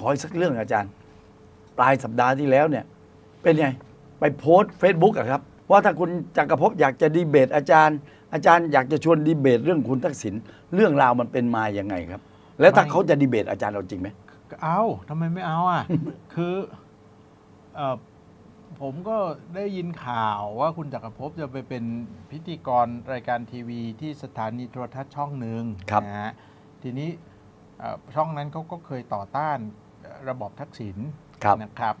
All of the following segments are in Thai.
ขออีกสักเรื่องอาจารย์ ปลายสัปดาห์ที่แล้วเนี่ย เป็นไง ไปโพสเฟซบุ๊กอะครับ ว่าถ้าคุณจักรภพอยากจะดีเบต อาจารย์ อาจารย์อยากจะชวนดีเบตเรื่องคุณทักษิณเรื่องราวมันเป็นมาอย่างไงครับ แล้วถ้าไม่เขาจะดีเบตอาจารย์เราจริงไหมก็เอาทำไมไม่เอาอะ คือเออผมก็ได้ยินข่าวว่าคุณจักรภพจะไปเป็นพิธีกรรายการทีวีที่สถานีโทรทัศน์ช่องหนึ่งครับนะฮะทีนี้เอ่อช่องนั้นเขาก็เคยต่อต้าน ระบอบทักษิณครับ นะครับ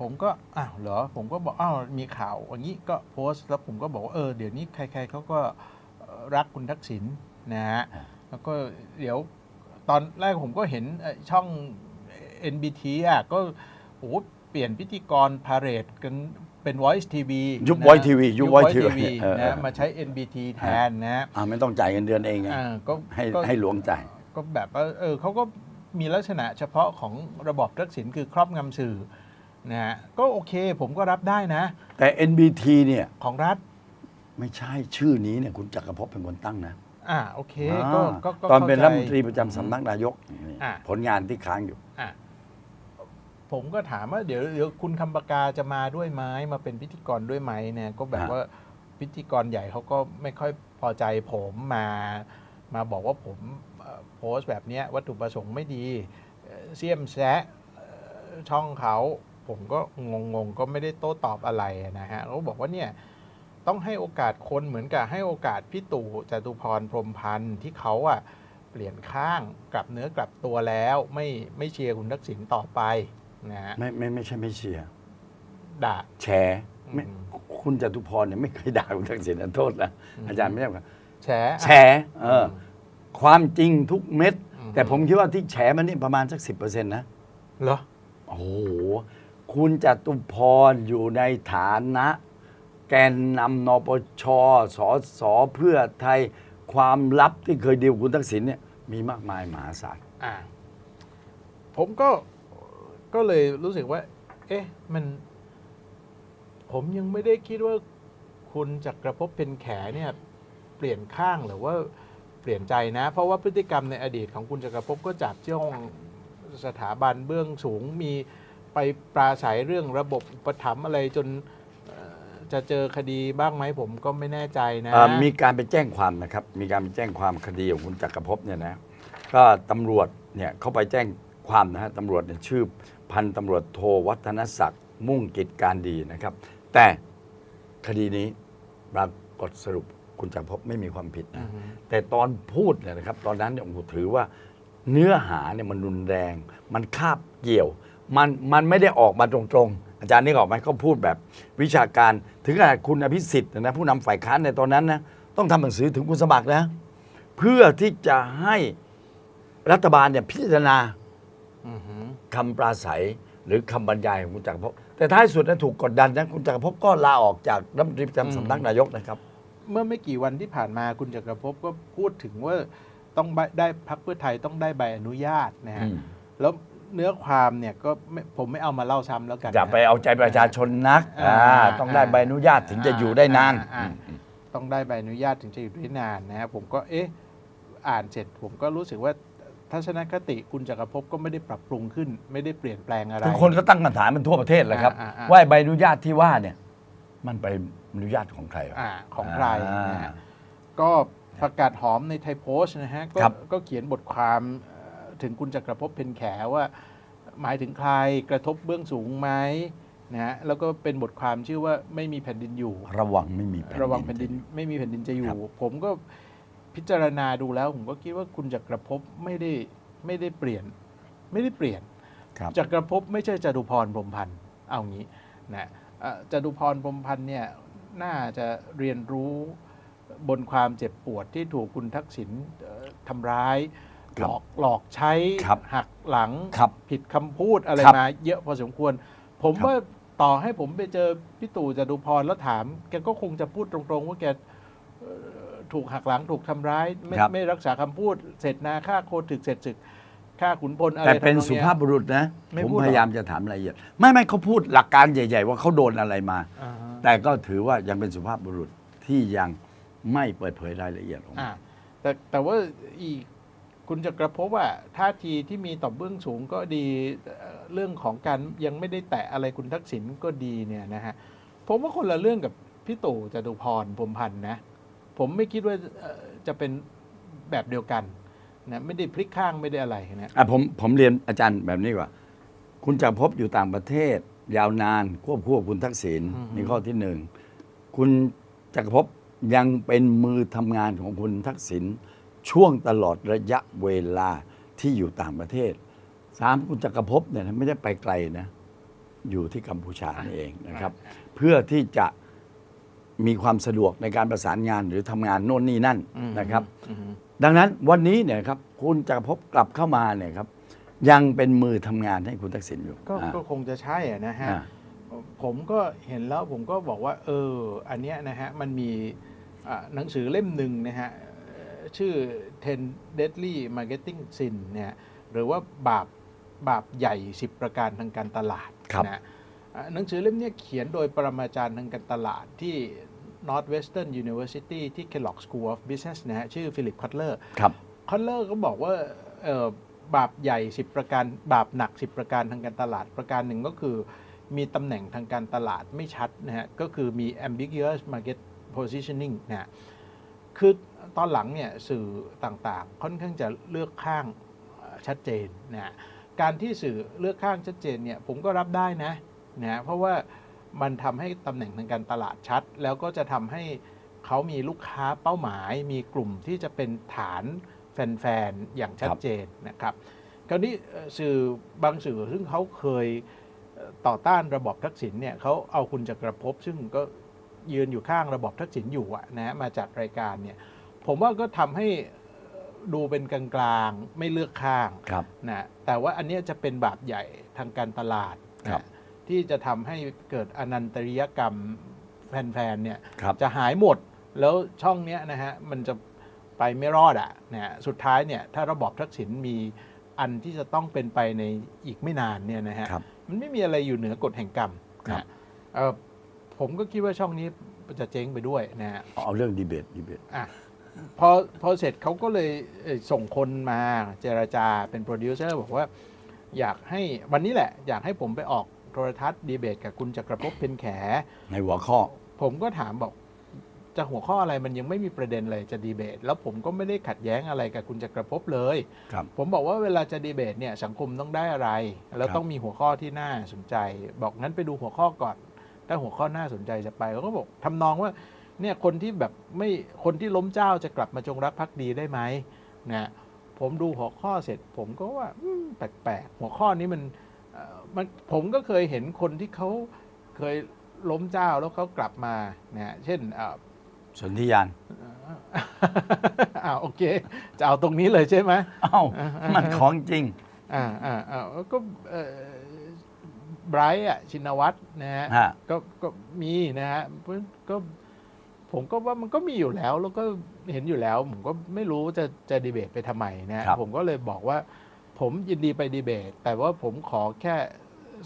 ผมก็อ้าวเหรอผมก็บอกอ้าวมีข่าวอย่างนี้ก็โพสต์แล้วผมก็บอกว่าเออเดี๋ยวนี้ใคร ๆเขาก็เอ่อรักคุณทักษิณนะฮะแล้วก็เดี๋ยวตอนแรกผมก็เห็นเอ่อช่อง NBT อะก็โอ้โหเปลี่ยนพิธีกรพาเรดกันเป็น Voice TV ยุคนะ Voice TV ยุค Voice Voice TV เออเออนะมาใช้ NBT แทนนะอ่าไม่ต้องจ่ายเงินเดือนเองไงอ่าก็ให้ก็ให้หลวงจ่าย ก็แบบว่าเออเขาก็ มีลักษณะเฉพาะของระบอบทักษิณคือครอบงำสื่อนะฮะก็โอเคผมก็รับได้นะ แต่ NBT เนี่ยของรัฐไม่ใช่ชื่อนี้เนี่ยคุณจักรภพเป็นคนตั้งนะอ่าโอเคก็อ่าก็ก็ตอนเป็นรัฐข้าใจมนตรีประจำสำนักนายกนี่อ่าผลงานที่ค้างอยู่ อะผมก็ถามว่าเดี๋ยวเดี๋ยวคุณคำปากาจะมาด้วยไหมมาเป็นพิธีกรด้วยไหมเนี่ยก็แบบฮะ ว่าพิธีกรใหญ่เขาก็ไม่ค่อยพอใจผมมา มาบอกว่าผมเอ่อ โพสต์แบบเนี้ยวัตถุประสงค์ไม่ดีเอ่อเสียมแซะเอ่อช่องเขา ผมก็งงๆ ก็ไม่ได้โต้ตอบอะไรนะฮะเขาบอกว่าเนี่ยต้องให้โอกาสคนเหมือนกับให้โอกาสพี่ตู่จตุพรพรหมพันธ์ที่เขาอะเปลี่ยนข้างกลับเนื้อกลับตัวแล้วไม่ไม่เชียร์คุณทักษิณต่อไปนะฮะไม่ไม่ไม่ใช่ไม่เชียร์ด่าแฉไม่อืมคุณจตุพรเนี่ยไม่เคยด่าคุณทักษิณนะโทษนะอืมอาจารย์ไม่ใช่ครับแฉแฉเอออ ความจริงทุกเม็ดอืมแต่ผมคิดว่าที่แฉมันนี่ประมาณสักสิบเปอร์เซ็นต์นะเหรอ โอ้โห คุณจตุพรอยู่ในฐานะ แกนนำนปชสสเพื่อไทยความลับที่เคยดีลกับคุณทักษิณเนี่ยมีมากมายมหาศาลอ่า ผมก็ก็เลยรู้สึกว่า เอ๊ะ มัน ผมยังไม่ได้คิดว่าคุณจักรภพเป็นแขเนี่ย เปลี่ยนข้างหรือว่า เปลี่ยนใจนะ เพราะว่าพฤติกรรมในอดีตของคุณจักรภพก็จับเจ้องสถาบันเบื้องสูงมีไปปราศัยเรื่องระบบอุปถัมภ์อะไรจนเอ่อจะเจอคดีบ้างไหมผมก็ไม่แน่ใจนะ เอ่อมีการไปแจ้งความนะครับ มีการไปแจ้งความคดีของคุณจักรภพเนี่ยนะ ก็ตำรวจเนี่ยเขาไปแจ้งความนะฮะตำรวจเนี่ยชื่อพันตำรวจโทวัฒนศักดิ์มุ่งกิจการดีนะครับ แต่คดีนี้ปรากฏสรุป คุณจักรภพไม่มีความผิดอืนะอฮึแต่ตอนพูดเนี่ยนะครับ ตอนนั้นเนี่ยผมถือว่าเนื้อหาเนี่ยมันรุนแรง มันคาบเกี่ยว มันมันไม่ได้ออกมาตรงๆ อาจารย์นึกออกไหมเขาพูดแบบวิชาการถึงขนาดคุณอภิสิทธิ์นะผู้นำฝ่ายค้านในตอนนั้นนะต้องทำหนังสือถึงคุณสมัครนะ เพื่อที่จะให้รัฐบาลเนี่ยพิจารณาอือฮึคำปราศัยหรือคำบรรยายของคุณจักรภพแต่ท้ายสุดนะถูกกดดันนะคุณจักรภพก็ลาออกจากรัฐมนตรีประจำสำนักนายกนะครับ เมื่อไม่กี่วันที่ผ่านมาคุณจักรภพก็พูดถึงว่าต้องใบได้พักเพื่อไทยต้องได้ใบอนุญาตนะฮะอืมแล้วเนื้อความเนี่ยก็ไม่ผมไม่เอามาเล่าซ้ำแล้วกันอย่านะไปเอาใจประชาชนนักอ่าอ่าต้องได้ใบอนุญาตถึงจะอยู่ได้นานอ่อ่อ่ต้องได้ใบอนุญาตถึงจะอยู่ได้นานนะฮะผมก็เอ๊ะอ่านเสร็จผมก็รู้สึกว่าทัศนคติคุณจักรภพก็ไม่ได้ปรับปรุงขึ้น ไม่ได้เปลี่ยนแปลงอะไรคือคนก็ตั้งคำถามมันทั่วประเทศแหละครับอ่าอ่าอ่าว่าใบอนุญาตที่ว่าเนี่ย มันไปอนุญาตของใครวะ อ่าของใครนะฮะอ่าก็ประกาศหอมในไทยโพสต์นะฮะก็ครับ ก็เขียนบทความเอ่อถึงคุณจักรภพเพนแขว่า หมายถึงใครกระทบเบื้องสูงไหมนะฮะแล้วก็เป็นบทความชื่อว่าไม่มีแผ่นดินอยู่ ระวังไม่มีแผ่นดิน ระวังแผ่นดินไม่มีแผ่นดินจะอยู่ ครับ ผมก็พิจารณาดูแล้ว ผมก็คิดว่าคุณจักรภพไม่ได้ไม่ได้เปลี่ยน ไม่ได้เปลี่ยน ครับ จักรภพไม่ใช่จตุพรพรหมพันธ์เอางี้นะเอ่อ จตุพรพรหมพันธ์เนี่ยน่าจะเรียนรู้บนความเจ็บปวดที่ถูกคุณทักษิณเอ่อทำร้ายคหรัลบอกหลอกใช้ครับหักหลังครับผิดคำพูดอะไรครับมาเยอะพอสมควร ผมครับว่าต่อให้ผมไปเจอพี่ตู่จตุพรแล้วถาม แกก็คงจะพูดตรงๆ ว่าแกเอ่อถูกหักหลังถูกทำร้าย ไม่ครับไม่รักษาคำพูด เสร็จนาฆ่าโคถึกเสร็จศึก ฆ่าขุนพลอะไรแต่เป็นทำองสุยภาพบุรุษนะ ไม่ผมพูดหรอ พยายามจะถามรายละเอียด ไม่ไม่เขาพูดหลักการใหญ่ ๆ ว่าเขาโดนอะไรมา อ่าฮะแต่ก็ถือว่ายังเป็นสุภาพบุรุษที่ยังไม่เปิดเผยรายละเอียดออกมา อ่าแต่แต่ว่าอีกคุณคุณจะกระพบว่าท่าทีที่มีต่อเบื้องสูงก็ดีเอ่อเรื่องของการยังไม่ได้แตะอะไรคุณทักษิณก็ดีเนี่ยนะฮะผมว่าคนละเรื่องกับพี่ตู่จตุพรพรหมพันธ์นะ ผมไม่คิดว่าเอ่อจะเป็นแบบเดียวกัน นะไม่ได้พลิกข้างไม่ได้อะไรนะอะผมผมเรียนอาจารย์แบบนี้ดีกว่า คุณจะพบอยู่ต่างประเทศ ยาวนานควบคู่กับคุณทักษิณอืมนี่ข้อที่หนึ่งคุณจักรภพยังเป็นมือทำงานของคุณทักษิณช่วงตลอดระยะเวลาที่อยู่ต่างประเทศสามคุณจักรภพเนี่ยไม่ได้ไปไกลนะ อยู่ที่กัมพูชานี่เองนะครับ เพื่อที่จะ มีความสะดวกในการประสานงานหรือทำงานโน่นนี่นั่นอืมนะครับอืมดังนั้นวันนี้เนี่ยครับคุณจักรภพกลับเข้ามาเนี่ยครับยังเป็นมือทำงานให้คุณทักษิณอยู่ก็อ่า ก็คงจะใช่อะนะฮะ อ่า ผมก็เห็นแล้วผมก็บอกว่า เออ อันเนี้ยนะฮะ มันมีอ่าหนังสือเล่มหนึ่งนะฮะเอ่อชื่อ10 Deadly Marketing Sin เนี่ยหรือว่าบาปบาปใหญ่ 10 ประการทางการตลาดครับ นะฮะอ่า หนังสือเล่มเนี้ยเขียนโดยปรมาจารย์ทางการตลาดที่ Northwestern University ที่ Kellogg School of Business นะฮะชื่อฟิลิปคัตเลอร์ครับคอนเลอร์ก็บอกว่าเอ่อบาปใหญ่ 10 ประการบาปหนัก 10 ประการทางการตลาดประการหนึ่งก็คือ มีตำแหน่งทางการตลาดไม่ชัดนะฮะก็คือมี ambiguous market positioning นะฮะคือตอนหลังเนี่ยสื่อต่างๆ ค่อนข้างจะเลือกข้างเอ่อชัดเจนนะฮะการที่สื่อเลือกข้างชัดเจนเนี่ยผมก็รับได้นะ นะฮะเพราะว่ามันทำให้ตำแหน่งทางการตลาดชัด แล้วก็จะทำให้เขามีลูกค้าเป้าหมาย มีกลุ่มที่จะเป็นฐานแฟนๆ อย่างชัดเจนนะครับคราวนี้เอ่อสื่อบางสื่อซึ่งเขาเคยเอ่อต่อต้านระบอบทักษิณเนี่ยเขาเอาคุณจักรภพซึ่งก็ยืนอยู่ข้างระบอบทักษิณอยู่อะนะฮะมาจัดรายการเนี่ยผมว่าก็ทำให้เอ่อดูเป็นกลางๆ ไม่เลือกข้างครับนะแต่ว่าอันเนี้ยจะเป็นบาปใหญ่ทางการตลาดนะครับ ที่จะทำให้เกิดอนันตริยกรรมแฟนๆเนี่ยครับจะหายหมดแล้วช่องเนี้ยนะฮะมันจะไปไม่รอดอะนะฮะสุดท้ายเนี่ยถ้าระบอบทักษิณมีอันที่จะต้องเป็นไปในอีกไม่นานเนี่ยนะฮะครับ มันไม่มีอะไรอยู่เหนือกฎแห่งกรรมครับนะเอ่อผมก็คิดว่าช่องนี้จะเจ๊งไปด้วยนะฮะเอาเรื่องดีเบตดีเบต อะพอพอเสร็จเขาก็เลยเอ่อส่งคนมาเจรจาเป็นโปรดิวเซอร์บอกว่า อยากให้วันนี้แหละ อยากให้ผมไปออก โทรทัศน์ดีเบตกับคุณจักรภพเป็นแข ในหัวข้อ ผมก็ถามบอกจะหัวข้ออะไรมันยังไม่มีประเด็นเลยจะดีเบต แล้วผมก็ไม่ได้ขัดแย้งอะไรกับคุณจักรภพเลย ครับ ผมบอกว่าเวลาจะดีเบตเนี่ยสังคมต้องได้อะไร แล้วครับต้องมีหัวข้อที่น่าสนใจ บอกงั้นไปดูหัวข้อก่อน ถ้าหัวข้อน่าสนใจจะไปเขาก็บอกทำนองว่าเนี่ยคนที่แบบไม่คนที่ล้มเจ้าจะกลับมาจงรักภักดีได้ไหมนะผมดูหัวข้อเสร็จ ผมก็ว่าอืมแปลกๆหัวข้อนี้มันเอ่อ มันผมก็เคยเห็นคนที่เขาเคยล้มเจ้าแล้วเขากลับมานะเช่นเอ่อสนธิยานอ่าโอเค จะเอาตรงนี้เลยใช่ไหมเอ้าอ่าอ่ามัมันของจริงอ่าอ่าอ่าก็เอ่อไบรท์อะชินวัตรนะฮะฮะก็ก็มีนะฮะเพราะก็ผมก็ว่ามันก็มีอยู่แล้วแล้วก็เห็นอยู่แล้ว ผมก็ไม่รู้จะจะดีเบตไปทำไมนะฮะครับผมก็เลยบอกว่า ผมยินดีไปดีเบต แต่ว่าผมขอแค่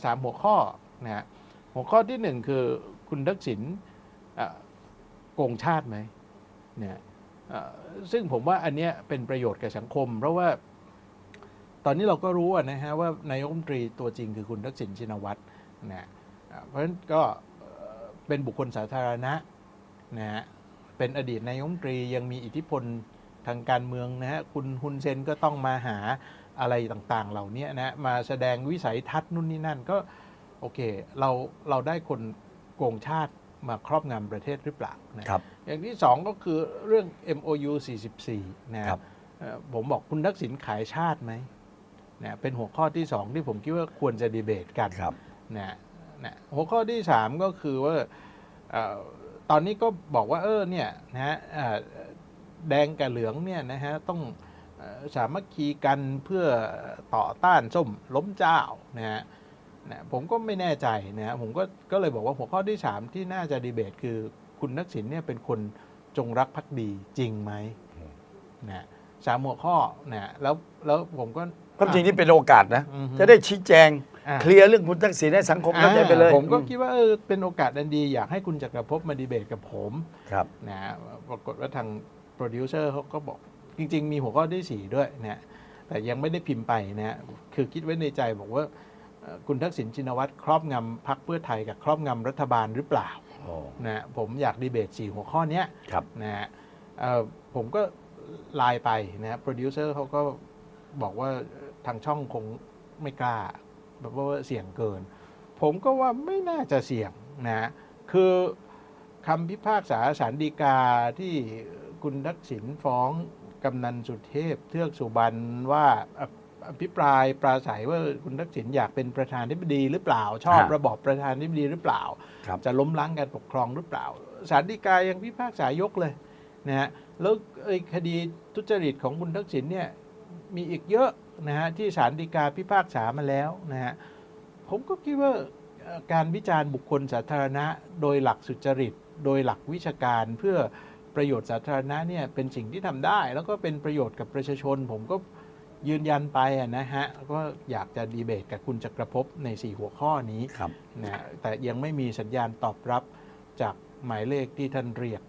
สามหัวข้อนะฮะหัวข้อที่หนึ่งคือคุณทักษิณโกงชาติไหมเนี่ยซึ่งผมว่าอันเนี้ยเป็นประโยชน์กับสังคม เพราะว่าตอนนี้เราก็รู้นะฮะว่านายกรัฐมนตรีตัวจริงคือคุณทักษิณชินวัตรนะอ่าเพราะฉะนั้นก็เป็นบุคคลสาธารณะนะฮะเป็นอดีตนายกรัฐมนตรียังมีอิทธิพลทางการเมืองนะฮะคุณฮุนเซนก็ต้องมาหา อะไรต่างๆ เหล่านี้นะมาแสดงวิสัยทัศน์นู่นนี่นั่นก็โอเคเราเราได้คนโกงชาติมาครอบงำประเทศหรือเปล่านะครับอย่างที่สองก็คือเรื่อง MOU 44 นะครับเอ่อผมบอกคุณทักษิณขายชาติไหมนะเป็นหัวข้อที่สองที่ผมคิดว่าควรจะดีเบตกันครับนะนะหัวข้อที่สามก็คือว่าเอ่อตอนนี้ก็บอกว่าเออเนี่ยนะฮะเอ่อแดงกับเหลืองเนี่ยนะฮะต้องเอ่อ สามัคคีกันเพื่อต่อต้านส้มล้มเจ้านะฮะนะผมก็ไม่แน่ใจนะฮะผมก็ก็เลยบอกว่าหัวข้อที่สามที่น่าจะดีเบต คือคุณทักษิณเนี่ยเป็นคนจงรักภักดีจริงไหมนะสามหัวข้อนะแล้วแล้วผมก็ความจริงนี่เป็นโอกาสนะอือฮึจะได้ชี้แจงอะเคลียร์เรื่องคุณทักษิณให้สังคมเข้าใจไปเลยอ่าผมก็คิดว่าเออเป็นโอกาสอันดี อยากให้คุณจักรภพมาดีเบตกับผม ครับนะปรากฏว่าทางโปรดิวเซอร์เขาก็บอก จริง ๆ มีหัวข้อที่4ด้วยนะแต่ยังไม่ได้พิมพ์ไปนะฮะคือคิดไว้ในใจบอกว่าเอ่อคุณทักษิณชินวัตรครอบงำพรรคเพื่อไทยกับครอบงำรัฐบาลหรือเปล่าโอ้นะฮะผมอยากดีเบตสี่หัวข้อเนี้ยครับนะฮะเอ่อผมก็ไลน์ไปนะฮะโปรดิวเซอร์เขาก็บอกว่าทางช่องคงไม่กล้าแบบว่าเสี่ยงเกิน ผมก็ว่าไม่น่าจะเสี่ยงนะฮะคือคำพิพากษาสารดีกาที่คุณทักษิณฟ้อง กำนันสุเทพ เทือกสุบรรณว่าอภิอภิปรายปราศัยว่าคุณทักษิณอยากเป็นประธานาธิบดีหรือเปล่า ชอบฮะระบอบประธานาธิบดีหรือเปล่าครับจะล้มล้างการปกครองหรือเปล่าสารดีกายังพิพากษายกเลยนะฮะแล้วไอ้คดีทุจริตของคุณทักษิณเนี่ยมีอีกเยอะนะฮะที่สารดีกาพิพากษามาแล้วนะฮะผมก็คิดว่าเอ่อการวิจารณ์บุคคลสาธารณะ โดยหลักสุจริต โดยหลักวิชาการเพื่อ ประโยชน์สาธารณะเนี่ยเป็นสิ่งที่ทำได้ แล้วก็เป็นประโยชน์กับประชาชน ผมก็ยืนยันไปอะนะฮะก็อยากจะดีเบตกับคุณจักรภพในสี่หัวข้อนี้ครับนะแต่ยังไม่มีสัญญาณตอบรับจากหมายเลขที่ท่านเรียก